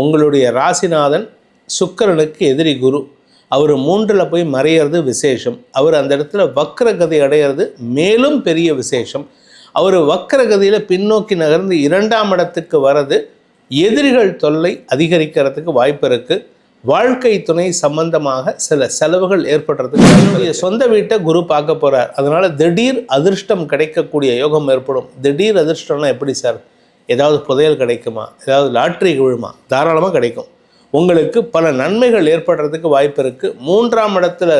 உங்களுடைய ராசிநாதன் சுக்கிரனுக்கு எதிரி குரு. அவர் மூன்றில் போய் மறையிறது விசேஷம். அவர் அந்த இடத்துல வக்கரகதி அடையிறது மேலும் பெரிய விசேஷம். அவர் வக்கரகதியில் பின்னோக்கி நகர்ந்து இரண்டாம் இடத்துக்கு வர்றது எதிரிகள் தொல்லை அதிகரிக்கிறதுக்கு வாய்ப்பு இருக்குது வாழ்க்கை துணை சம்பந்தமாக சில செலவுகள் ஏற்படுறதுக்கு என்னுடைய சொந்த வீட்டை குரு பார்க்க போகிறார் அதனால் திடீர் அதிர்ஷ்டம் கிடைக்கக்கூடிய யோகம் ஏற்படும். திடீர் அதிர்ஷ்டம்னா எப்படி சார்? ஏதாவது புதையல் கிடைக்குமா? ஏதாவது லாட்ரி விழுமா? தாராளமாக கிடைக்கும். உங்களுக்கு பல நன்மைகள் ஏற்படுறதுக்கு வாய்ப்பு இருக்குது மூன்றாம் இடத்துல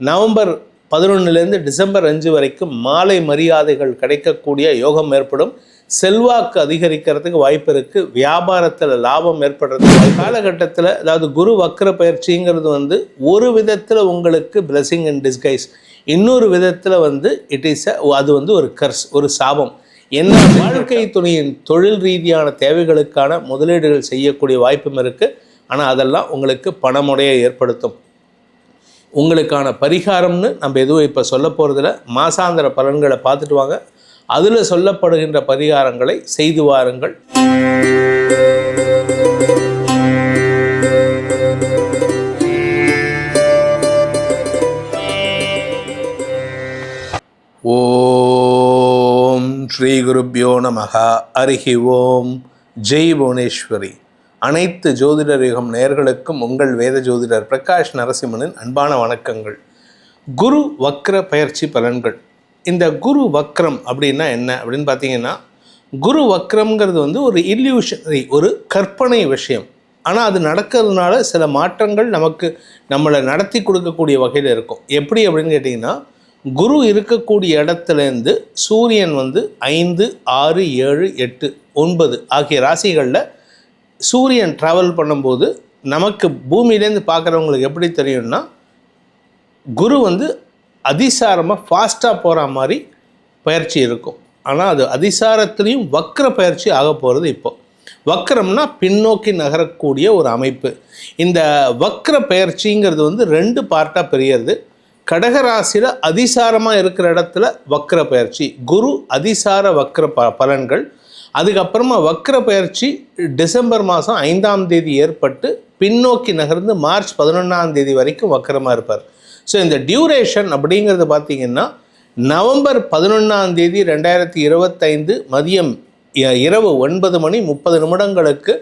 நவம்பர் பதினொன்றுலேருந்து டிசம்பர் அஞ்சு வரைக்கும் மாலை மரியாதைகள் கிடைக்கக்கூடிய யோகம் ஏற்படும். செல்வாக்கு அதிகரிக்கிறதுக்கு வாய்ப்பு இருக்குது வியாபாரத்தில் லாபம் ஏற்படுறதுக்கு காலகட்டத்தில் அதாவது குரு வக்கர பயிற்சிங்கிறது வந்து ஒரு விதத்தில் உங்களுக்கு blessing அண்ட் டிஸ்கைஸ் இன்னொரு விதத்தில் வந்து இட் இஸ் அது வந்து ஒரு கர்ஸ் ஒரு சாபம். என்ன வாழ்க்கை துணையின் தொழில் ரீதியான தேவைகளுக்கான முதலீடுகள் செய்யக்கூடிய வாய்ப்பும் இருக்குது ஆனால் அதெல்லாம் உங்களுக்கு பணமுடைய ஏற்படுத்தும். உங்களுக்கான பரிகாரம்னு நம்ம எதுவும் இப்போ சொல்ல போகிறதில்ல மாசாந்திர பலன்களை பார்த்துட்டு வாங்க. அதில் சொல்லப்படுகின்ற பரிகாரங்களை செய்து வாருங்கள். ஸ்ரீ குருப்யோ நமக. அருகி ஓம் ஜெய் புவனேஸ்வரி. அனைத்து ஜோதிடர் யுகம் நேயர்களுக்கும் உங்கள் வேத ஜோதிடர் பிரகாஷ் நரசிம்மனின் அன்பான வணக்கங்கள். குரு வக்ர பயிற்சி பலன்கள். இந்த குரு வக்ரம் அப்படின்னா என்ன? அப்படின்னு பார்த்தீங்கன்னா குரு வக்ரம்ங்கிறது வந்து ஒரு இல்யூஷனரி ஒரு கற்பனை விஷயம். ஆனால் அது நடக்கிறதுனால சில மாற்றங்கள் நமக்கு நம்மளை நடத்தி கொடுக்கக்கூடிய வகையில் இருக்கும். எப்படி அப்படின்னு கேட்டிங்கன்னா குரு இருக்கக்கூடிய இடத்துலேருந்து சூரியன் வந்து ஐந்து ஆறு ஏழு எட்டு ஒன்பது ஆகிய ராசிகளில் சூரியன் ட்ராவல் பண்ணும்போது நமக்கு பூமியிலேருந்து பார்க்குறவங்களுக்கு எப்படி தெரியும்னா குரு வந்து அதிசாரமாக ஃபாஸ்ட்டாக போகிற மாதிரி பயிற்சி இருக்கும். ஆனால் அது அதிசாரத்துலேயும் வக்கர பயிற்சி ஆக போகிறது இப்போ. வக்கரம்னா பின்னோக்கி நகரக்கூடிய ஒரு அமைப்பு. இந்த வக்ர பயிற்சிங்கிறது வந்து ரெண்டு பார்ட்டாக பெரியது கடகராசியில் அதிசாரமாக இருக்கிற இடத்துல வக்ர பயிற்சி. குரு அதிசார வக்ர ப பலன்கள். அதுக்கப்புறமா வக்ர பயிற்சி டிசம்பர் மாதம் ஐந்தாம் தேதி ஏற்பட்டு பின்னோக்கி நகர்ந்து மார்ச் பதினொன்றாம் தேதி வரைக்கும் வக்கரமாக இருப்பார். ஸோ இந்த டியூரேஷன் அப்படிங்கிறது பார்த்தீங்கன்னா நவம்பர் பதினொன்றாம் தேதி ரெண்டாயிரத்தி இருபத்தைந்து மதியம் இரவு ஒன்பது மணி முப்பது நிமிடங்களுக்கு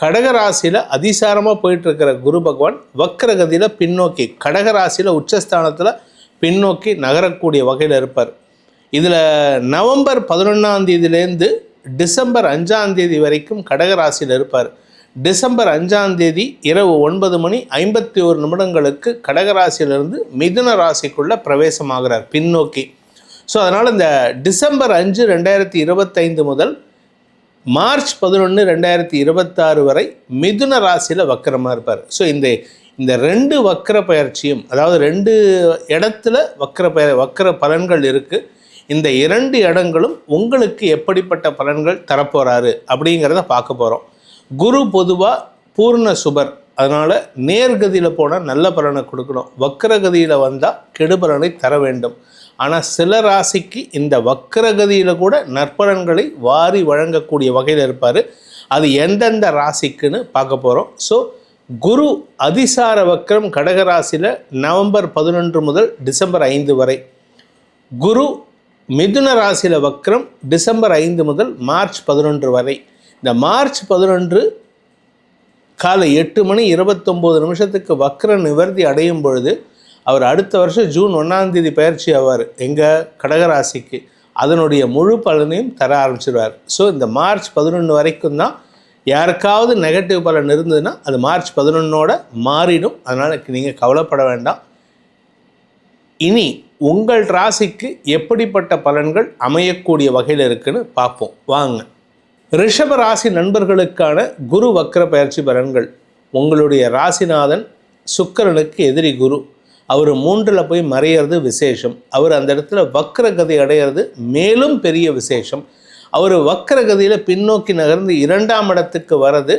கடகராசியில் அதிசாரமாக போயிட்டுருக்கிற குரு பகவான் வக்ரகதியில் பின்னோக்கி கடகராசியில் உச்சஸ்தானத்தில் பின்னோக்கி நகரக்கூடிய வகையில் இருப்பார். இதில் நவம்பர் பதினொன்றாம் தேதியிலேருந்து டிசம்பர் அஞ்சாம் தேதி வரைக்கும் கடகராசியில் இருப்பார். டிசம்பர் அஞ்சாம் தேதி இரவு ஒன்பது மணி ஐம்பத்தி ஒரு நிமிடங்களுக்கு கடகராசியிலிருந்து மிதுன ராசிக்குள்ளே பிரவேசமாகிறார் பின்னோக்கி. ஸோ அதனால் இந்த டிசம்பர் அஞ்சு ரெண்டாயிரத்தி இருபத்தைந்து முதல் மார்ச் பதினொன்று ரெண்டாயிரத்தி இருபத்தாறு வரை மிதுன ராசியில் வக்கரமாக இருப்பார். ஸோ இந்த இந்த ரெண்டு வக்கர பயிற்சியும் அதாவது ரெண்டு இடத்துல வக்கர பய வக்கர பலன்கள் இருக்குது இந்த இரண்டு இடங்களும் உங்களுக்கு எப்படிப்பட்ட பலன்கள் தரப்போகிறாரு அப்படிங்கிறத பார்க்க போகிறோம் குரு பொதுவாக பூர்ண சுபர். அதனால் நேர்கதியில் போனால் நல்ல பலனை கொடுக்கணும். வக்கரகதியில் வந்தால் கெடுபலனை தர வேண்டும். ஆனால் சில ராசிக்கு இந்த வக்கரகதியில் கூட நற்பலன்களை வாரி வழங்கக்கூடிய வகையில் இருப்பார். அது எந்தெந்த ராசிக்குன்னு பார்க்க போகிறோம் ஸோ குரு அதிசார வக்கரம் கடகராசியில் நவம்பர் பதினொன்று முதல் டிசம்பர் ஐந்து வரை. குரு மிதுன ராசியில் வக்ரம் டிசம்பர் ஐந்து முதல் மார்ச் பதினொன்று வரை. இந்த மார்ச் பதினொன்று காலை எட்டு மணி இருபத்தொம்போது நிமிஷத்துக்கு வக்கர நிவர்த்தி அடையும் பொழுது அவர் அடுத்த வருஷம் ஜூன் ஒன்றாம் தேதி பயிற்சி ஆவார். எங்கள் கடகராசிக்கு. அதனுடைய முழு பலனையும் தர ஆரம்பிச்சிருவார். ஸோ இந்த மார்ச் பதினொன்று வரைக்கும் தான் யாருக்காவது நெகட்டிவ் பலன் இருந்ததுன்னா அது மார்ச் பதினொன்னோட மாறிடும். அதனால் நீங்கள் கவலைப்பட வேண்டாம். இனி உங்கள் ராசிக்கு எப்படிப்பட்ட பலன்கள் அமையக்கூடிய வகையில் இருக்குன்னு பார்ப்போம். வாங்க. ரிஷப ராசி நண்பர்களுக்கான குரு வக்ர பயிற்சி பலன்கள். உங்களுடைய ராசிநாதன் சுக்கிரனுக்கு எதிரி குரு. அவர் மூன்றில் போய் மறையிறது விசேஷம். அவர் அந்த இடத்துல வக்ரகதி அடையிறது மேலும் பெரிய விசேஷம். அவர் வக்ரகதியில் பின்னோக்கி நகர்ந்து இரண்டாம் இடத்துக்கு வர்றது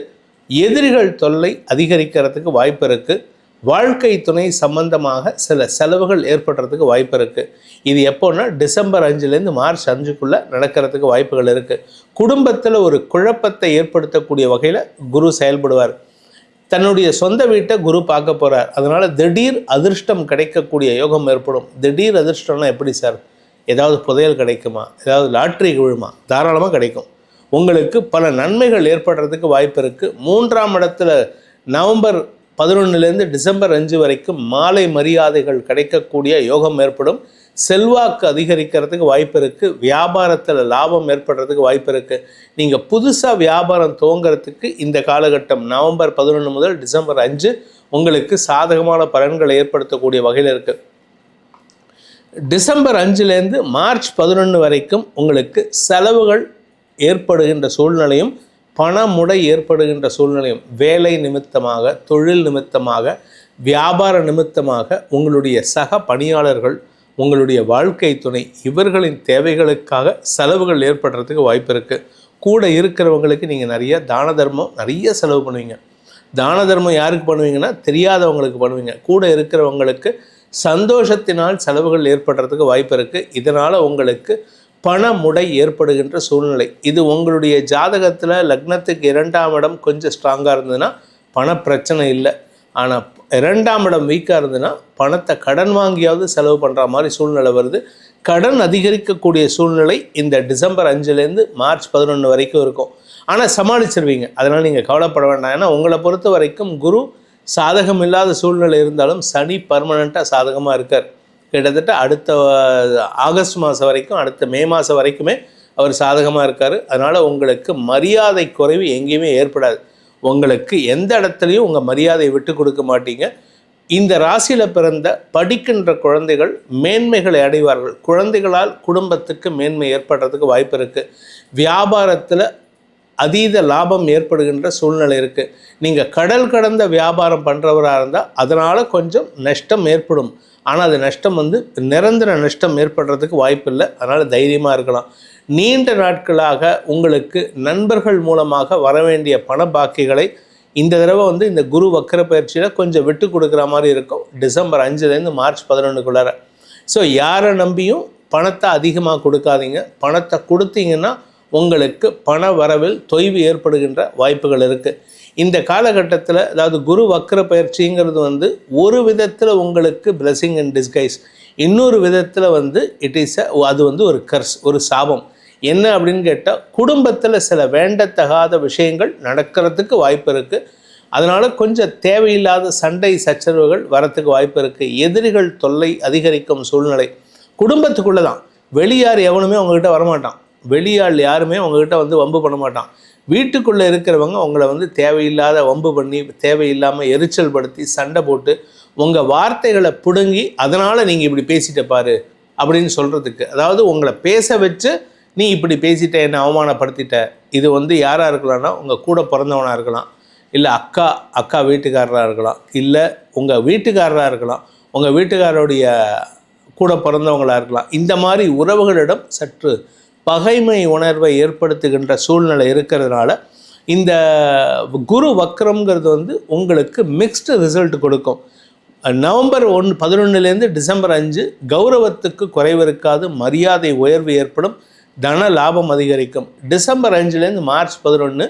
எதிரிகள் தொல்லை அதிகரிக்கிறதுக்கு வாய்ப்பு இருக்குது வாழ்க்கை துணை சம்பந்தமாக சில செலவுகள் ஏற்படுறதுக்கு வாய்ப்பு இருக்குது இது எப்போன்னா டிசம்பர் அஞ்சுலேருந்து மார்ச் அஞ்சுக்குள்ளே நடக்கிறதுக்கு வாய்ப்புகள் இருக்குது குடும்பத்தில் ஒரு குழப்பத்தை ஏற்படுத்தக்கூடிய வகையில் குரு செயல்படுவார். தன்னுடைய சொந்த வீட்டை குரு பார்க்க போகிறார் அதனால் திடீர் அதிர்ஷ்டம் கிடைக்கக்கூடிய யோகம் ஏற்படும். திடீர் அதிர்ஷ்டம்னா எப்படி சார்? ஏதாவது புதையல் கிடைக்குமா? ஏதாவது லாட்ரி விழுமா? தாராளமாக கிடைக்கும். உங்களுக்கு பல நன்மைகள் ஏற்படுறதுக்கு வாய்ப்பு இருக்குது மூன்றாம் இடத்துல நவம்பர் பதினொன்றுலேருந்து டிசம்பர் அஞ்சு வரைக்கும் மாலை மரியாதைகள் கிடைக்கக்கூடிய யோகம் ஏற்படும். செல்வாக்கு அதிகரிக்கிறதுக்கு வாய்ப்பு இருக்குது வியாபாரத்தில் லாபம் ஏற்படுறதுக்கு வாய்ப்பு இருக்குது நீங்கள் புதுசாக வியாபாரம் துவங்கிறதுக்கு இந்த காலகட்டம் நவம்பர் பதினொன்று முதல் டிசம்பர் அஞ்சு உங்களுக்கு சாதகமான பலன்களை ஏற்படுத்தக்கூடிய வகையில் இருக்குது டிசம்பர் அஞ்சுலேருந்து மார்ச் பதினொன்று வரைக்கும் உங்களுக்கு செலவுகள் ஏற்படுகின்ற சூழ்நிலையும் பணமுடை ஏற்படுகின்ற சூழ்நிலையும் வேலை நிமித்தமாக தொழில் நிமித்தமாக வியாபார நிமித்தமாக உங்களுடைய சக பணியாளர்கள் உங்களுடைய வாழ்க்கை துணை இவர்களின் தேவைகளுக்காக செலவுகள் ஏற்படுறதுக்கு வாய்ப்பு இருக்குது கூட இருக்கிறவங்களுக்கு நீங்கள் நிறைய தான தர்மம் நிறைய செலவு பண்ணுவீங்க. தான தர்மம் யாருக்கு பண்ணுவீங்கன்னா தெரியாதவங்களுக்கு பண்ணுவீங்க. கூட இருக்கிறவங்களுக்கு சந்தோஷத்தினால் செலவுகள் ஏற்படுறதுக்கு வாய்ப்பு இருக்குது இதனால் உங்களுக்கு பண முடை ஏற்படுகின்ற சூழ்நிலை. இது உங்களுடைய ஜாதகத்தில் லக்னத்துக்கு இரண்டாம் இடம் கொஞ்சம் ஸ்ட்ராங்காக இருந்ததுன்னா பண பிரச்சனை இல்லை. ஆனால் இரண்டாம் இடம் வீக்காக இருந்ததுன்னா பணத்தை கடன் வாங்கியாவது செலவு பண்ணுற மாதிரி சூழ்நிலை வருது. கடன் அதிகரிக்கக்கூடிய சூழ்நிலை இந்த டிசம்பர் அஞ்சுலேருந்து மார்ச் பதினொன்று வரைக்கும் இருக்கும். ஆனால் சமாளிச்சிருவீங்க. அதனால் நீங்கள் கவலைப்பட வேண்டாம். ஏன்னா உங்களை பொறுத்த வரைக்கும் குரு சாதகம் இல்லாத சூழ்நிலை இருந்தாலும் சனி பர்மனெண்ட்டாக சாதகமாக இருக்கார். கிட்டத்தட்ட அடுத்த ஆகஸ்ட் மாதம் வரைக்கும் அடுத்த மே மாதம் வரைக்குமே அவர் சாதகமாக இருக்கார். அதனால் உங்களுக்கு மரியாதை குறைவு எங்கேயுமே ஏற்படாது. உங்களுக்கு எந்த இடத்துலையும் உங்கள் மரியாதையை விட்டு கொடுக்க மாட்டீங்க. இந்த ராசியில் பிறந்த படிக்கின்ற குழந்தைகள் மேன்மைகளை அடைவார்கள். குழந்தைகளால் குடும்பத்துக்கு மேன்மை ஏற்படுறதுக்கு வாய்ப்பு இருக்குது வியாபாரத்தில் அதீத லாபம் ஏற்படுகின்ற சூழ்நிலை இருக்குது நீங்கள் கடல் கடந்த வியாபாரம் பண்ணுறவராக இருந்தால் அதனால் கொஞ்சம் நஷ்டம் ஏற்படும். ஆனால் அது நஷ்டம் வந்து நிரந்தர நஷ்டம் ஏற்படுறதுக்கு வாய்ப்பு இல்லை அதனால் தைரியமாக இருக்கலாம். நீண்ட நாட்களாக உங்களுக்கு நண்பர்கள் மூலமாக வர வேண்டிய பண பாக்கிகளை இந்த தடவை வந்து இந்த குரு வக்கர பயிற்சியில் கொஞ்சம் விட்டு கொடுக்குற மாதிரி இருக்கும். டிசம்பர் அஞ்சுலேருந்து மார்ச் பதினொன்றுக்குள்ளார. ஸோ யாரை நம்பியும் பணத்தை அதிகமாக கொடுக்காதீங்க. பணத்தை கொடுத்தீங்கன்னா உங்களுக்கு பண வரவில் தொய்வு ஏற்படுகின்ற வாய்ப்புகள் இருக்குது இந்த காலகட்டத்தில் அதாவது குரு வக்கர பயிற்சிங்கிறது வந்து ஒரு விதத்தில் உங்களுக்கு பிளெஸிங் அண்ட் டிஸ்கைஸ் இன்னொரு விதத்தில் வந்து இட் இஸ் அது வந்து ஒரு கர்ஸ் ஒரு சாபம். என்ன அப்படின்னு கேட்டால் குடும்பத்தில் சில வேண்டத்தகாத விஷயங்கள் நடக்கிறதுக்கு வாய்ப்பு இருக்குது அதனால் கொஞ்சம் தேவையில்லாத சண்டை சச்சரவுகள் வரத்துக்கு வாய்ப்பு இருக்குது எதிரிகள் தொல்லை அதிகரிக்கும் சூழ்நிலை. குடும்பத்துக்குள்ளே தான். வெளியார் எவனுமே உங்ககிட்ட வரமாட்டான். வெளியாள் யாருமே உங்ககிட்ட வந்து வம்பு பண்ண மாட்டான். வீட்டுக்குள்ளே இருக்கிறவங்க உங்களை வந்து தேவையில்லாத வம்பு பண்ணி தேவையில்லாமல் எரிச்சல் படுத்தி சண்டை போட்டு உங்கள் வார்த்தைகளை பிடுங்கி அதனால் நீங்கள் இப்படி பேசிட்ட பாரு அப்படின்னு சொல்கிறதுக்கு அதாவது உங்களை பேச வச்சு நீ இப்படி பேசிட்ட என்னை அவமானப்படுத்திட்ட. இது வந்து யாராக இருக்கலாம்னா உங்கள் கூட பிறந்தவனாக இருக்கலாம். இல்லை அக்கா அக்கா வீட்டுக்காரராக இருக்கலாம். இல்லை உங்கள் வீட்டுக்காரராக இருக்கலாம். உங்கள் வீட்டுக்காரருடைய கூட பிறந்தவங்களாக இருக்கலாம். இந்த மாதிரி உறவுகளிடம் சற்று பகைமை உணர்வை ஏற்படுத்துகின்ற சூழ்நிலை இருக்கிறதுனால இந்த குரு வக்ரம்ங்கிறது வந்து உங்களுக்கு மிக்ஸ்டு ரிசல்ட் கொடுக்கும். நவம்பர் ஒன்று பதினொன்றுலேருந்து டிசம்பர் அஞ்சு கௌரவத்துக்கு குறைவு இருக்காது மரியாதை உயர்வு ஏற்படும். தன லாபம் அதிகரிக்கும். டிசம்பர் அஞ்சுலேருந்து மார்ச் பதினொன்று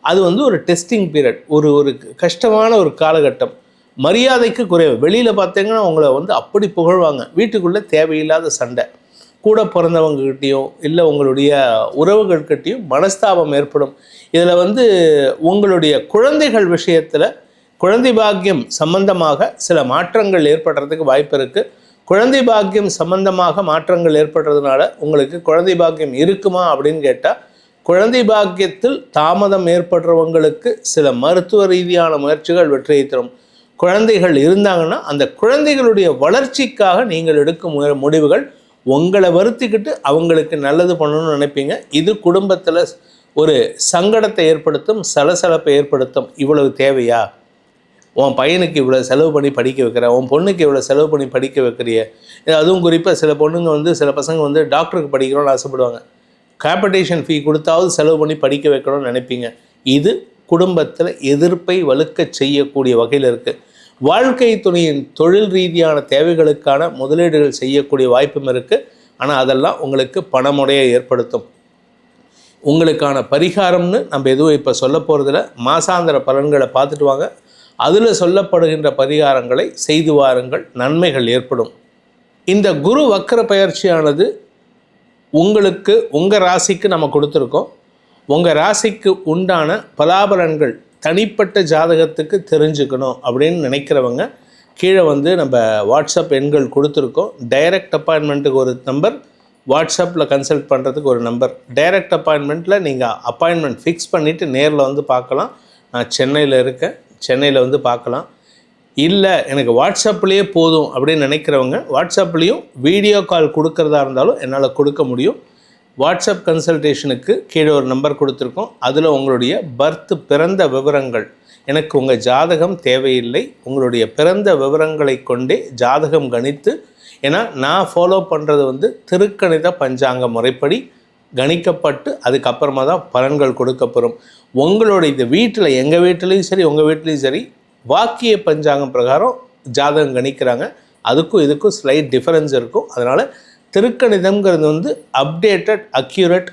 அது வந்து ஒரு டெஸ்டிங் பீரியட் ஒரு ஒரு கஷ்டமான ஒரு காலகட்டம். மரியாதைக்கு குறைவு. வெளியில் பார்த்தீங்கன்னா உங்களை வந்து அப்படி புகழ்வாங்க. வீட்டுக்குள்ளே தேவையில்லாத சண்டை. கூட பிறந்தவங்ககிட்டையும் இல்லை உங்களுடைய உறவுகள்கிட்டையும் மனஸ்தாபம் ஏற்படும். இதில் வந்து உங்களுடைய குழந்தைகள் விஷயத்தில் குழந்தை பாக்கியம் சம்பந்தமாக சில மாற்றங்கள் ஏற்படுறதுக்கு வாய்ப்பு இருக்குது குழந்தை பாக்கியம் சம்பந்தமாக மாற்றங்கள் ஏற்படுறதுனால உங்களுக்கு குழந்தை பாக்கியம் இருக்குமா அப்படின்னு கேட்டால் குழந்தை பாக்கியத்தில் தாமதம் ஏற்படுறவங்களுக்கு சில மருத்துவ ரீதியான முயற்சிகள் வெற்றியை தரும். குழந்தைகள் இருந்தாங்கன்னா அந்த குழந்தைகளுடைய வளர்ச்சிக்காக நீங்கள் எடுக்கும் முடிவுகள் உங்களை வருத்திக்கிட்டு அவங்களுக்கு நல்லது பண்ணணும்னு நினைப்பீங்க. இது குடும்பத்தில் ஒரு சங்கடத்தை ஏற்படுத்தும் சலசலப்பை ஏற்படுத்தும். இவ்வளவு தேவையா? உன் பையனுக்கு இவ்வளோ செலவு பண்ணி படிக்க வைக்கிற உன் பொண்ணுக்கு இவ்வளோ செலவு பண்ணி படிக்க வைக்கிறிய? அதுவும் குறிப்பாக சில பொண்ணுங்க வந்து சில பசங்க வந்து டாக்டருக்கு படிக்கணும்னு ஆசைப்படுவாங்க. காம்படிஷன் ஃபீ கொடுத்தாவது செலவு பண்ணி படிக்க வைக்கணும்னு நினைப்பீங்க. இது குடும்பத்தில் எதிர்ப்பை வலுக்க செய்யக்கூடிய வகையில் இருக்குது வாழ்க்கை துணையின் தொழில் ரீதியான தேவைகளுக்கான முதலீடுகள் செய்யக்கூடிய வாய்ப்பும் இருக்குது ஆனால் அதெல்லாம் உங்களுக்கு பணமுடைய ஏற்படுத்தும். உங்களுக்கான பரிகாரம்னு நம்ம எதுவும் இப்போ சொல்ல போகிறதில்ல மாசாந்திர பலன்களை பார்த்துட்டு வாங்க. அதில் சொல்லப்படுகின்ற பரிகாரங்களை செய்து வாருங்கள் நன்மைகள் ஏற்படும். இந்த குரு வக்கர பயிற்சியானது உங்களுக்கு உங்கள் ராசிக்கு நம்ம கொடுத்துருக்கோம். உங்கள் ராசிக்கு உண்டான பலாபலன்கள் தனிப்பட்ட ஜாதகத்துக்கு தெரிஞ்சுக்கணும் அப்படின்னு நினைக்கிறவங்க கீழே வந்து நம்ம வாட்ஸ்அப் எண்கள் கொடுத்துருக்கோம். டைரக்ட் அப்பாயின்மெண்ட்டுக்கு ஒரு நம்பர் வாட்ஸ்அப்பில் கன்சல்ட் பண்ணுறதுக்கு ஒரு நம்பர் டைரக்ட் அப்பாயின்மெண்ட்டில் நீங்கள் அப்பாயின்மெண்ட் ஃபிக்ஸ் பண்ணிவிட்டு நேரில் வந்து பார்க்கலாம். நான் சென்னையில் இருக்கேன். சென்னையில் வந்து பார்க்கலாம். இல்லை எனக்கு வாட்ஸ்அப்லேயே போதும் அப்படின்னு நினைக்கிறவங்க வாட்ஸ்அப்லேயும் வீடியோ கால் கொடுக்கறதா இருந்தாலும் என்னால் கொடுக்க முடியும். வாட்ஸ்அப் கன்சல்டேஷனுக்கு கீழே ஒரு நம்பர் கொடுத்துருக்கோம். அதில் உங்களுடைய பர்த் பிறந்த விவரங்கள். எனக்கு உங்கள் ஜாதகம் தேவையில்லை. உங்களுடைய பிறந்த விவரங்களை கொண்டே ஜாதகம் கணித்து ஏன்னா நான் ஃபாலோ பண்ணுறது வந்து திருக்கணித பஞ்சாங்க முறைப்படி. கணிக்கப்பட்டு அதுக்கப்புறமா தான் பலன்கள் கொடுக்கப்படும் உங்களோட இந்த வீட்டில் எங்கள் வீட்டிலையும் சரி உங்கள் வீட்லேயும் சரி வாக்கிய பஞ்சாங்கம் பிரகாரம் ஜாதகம் கணிக்கிறாங்க. அதுக்கும் இதுக்கும் ஸ்லைட் டிஃபரன்ஸ் இருக்கும். அதனால் திருக்கணிதம்ங்கிறது வந்து அப்டேட்டட் அக்யூரேட்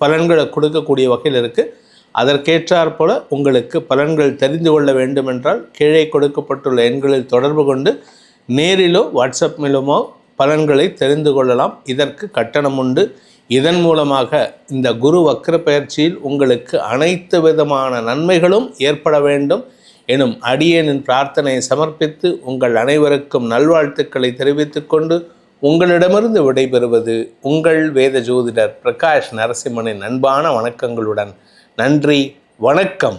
பலன்களை கொடுக்கக்கூடிய வகையில் இருக்குது அதற்கேற்றாற் போல உங்களுக்கு பலன்கள் தெரிந்து கொள்ள வேண்டுமென்றால் கீழே கொடுக்கப்பட்டுள்ள எண்களில் தொடர்பு கொண்டு நேரிலோ வாட்ஸ்அப் மூலமோ பலன்களை தெரிந்து கொள்ளலாம். இதற்கு கட்டணம் உண்டு. இதன் மூலமாக இந்த குரு வக்ர பயிற்சியில் உங்களுக்கு அனைத்து விதமான நன்மைகளும் ஏற்பட வேண்டும் எனும் அடியேனின் பிரார்த்தனையை சமர்ப்பித்து உங்கள் அனைவருக்கும் நல்வாழ்த்துக்களை தெரிவித்துக் கொண்டு உங்களிடமிருந்து விடைபெறுவது உங்கள் வேத ஜோதிடர் பிரகாஷ் நரசிம்மனின் அன்பான வணக்கங்களுடன். நன்றி வணக்கம்.